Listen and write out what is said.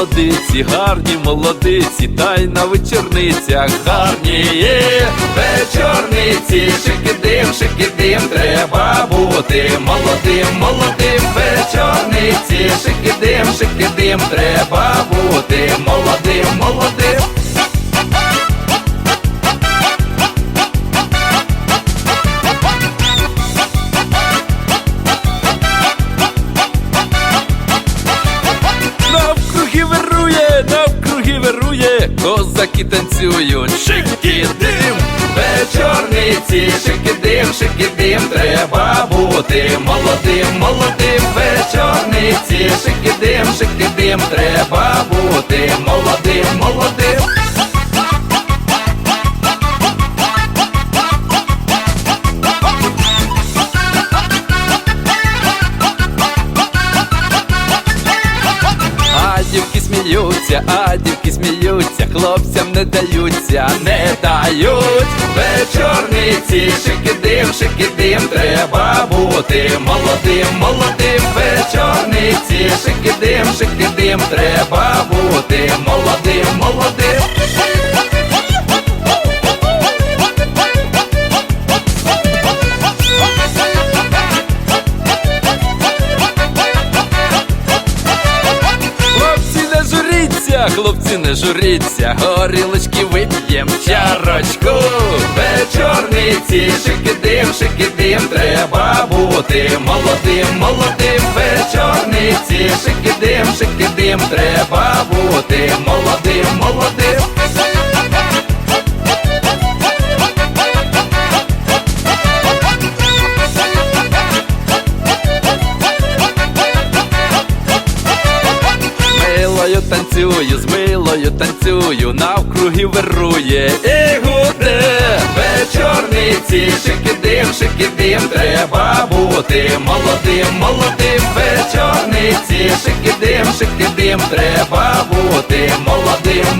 Молодиці, гарні молодиці, дай на вечорницях гарні є вечорниці, шикидим, шикидим, треба бути молодим, молодим, вечорниці, шикидим, шикидим, треба бути молодим, молодим. Козаки танцюють, шикідим, вечорниці, шикідим, шикідим, треба бути молодим, молодим, вечорниці, шикідим, шикідим, треба бути сміються, а дівки сміються, хлопцям не даються, не дають вечорниці, шикидим, шикидим, треба бути молодим, молодим, вечорниці, шикидим, шикидим, треба бути молодим, молодим. Хлопці не журіться, горілочки вип'єм чарочку. Вечорниці, шики дим, треба бути молодим, молодим, вечорниці, шики дим, треба бути молодим. Милою танцюю, з милою танцюю, навкруги вирує. І гуде вечорниці, шикидим, шикидим, треба бути молодим, молодим, вечорниці, шикидим, шикидим, треба бути молодим,